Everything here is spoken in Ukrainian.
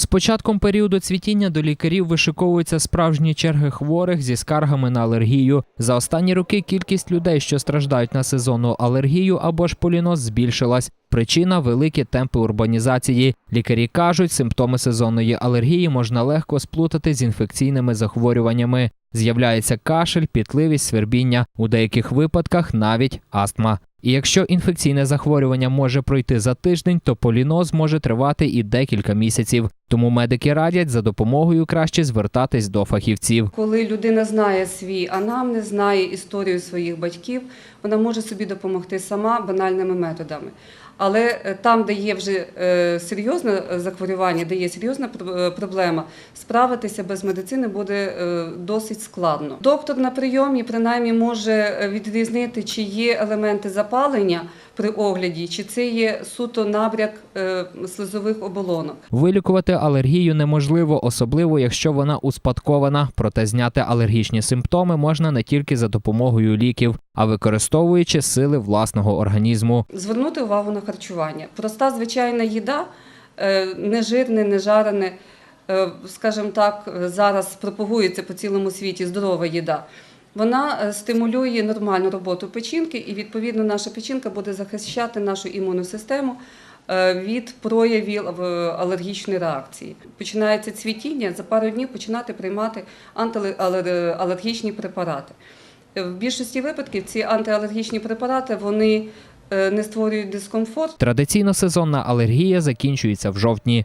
З початком періоду цвітіння до лікарів вишиковуються справжні черги хворих зі скаргами на алергію. За останні роки кількість людей, що страждають на сезонну алергію або ж поліноз, збільшилась. Причина великі темпи урбанізації. Лікарі кажуть, симптоми сезонної алергії можна легко сплутати з інфекційними захворюваннями. З'являється кашель, пітливість, свербіння, у деяких випадках навіть астма. І якщо інфекційне захворювання може пройти за тиждень, то поліноз може тривати і декілька місяців. Тому медики радять за допомогою краще звертатись до фахівців. Коли людина знає свій анамнез, знає історію своїх батьків, вона може собі допомогти сама банальними методами. Але е, там, де є вже е, серйозне захворювання, де є серйозна е, проблема, справитися без медицини буде досить складно. Доктор на прийомі принаймні може відрізнити, чи є елементи запалення при огляді, чи це є суто набряк слизових оболонок. Вилікувати алергію неможливо, особливо якщо вона успадкована. Проте зняти алергічні симптоми можна не тільки за допомогою ліків, а використовуючи сили власного організму. Звернути увагу на харчування. Проста звичайна їда, е, не жирне, не жарене, е, скажімо так, зараз пропагується по цілому світі здорова їда. Вона е, стимулює нормальну роботу печінки, і відповідно наша печінка буде захищати нашу імунну систему від проявів е, алергічної реакції. Починається цвітіння, за пару днів починати приймати антиалергічні препарати. Е, В більшості випадків ці антиалергічні препарати вони е, не створюють дискомфорт. Традиційно сезонна алергія закінчується в жовтні.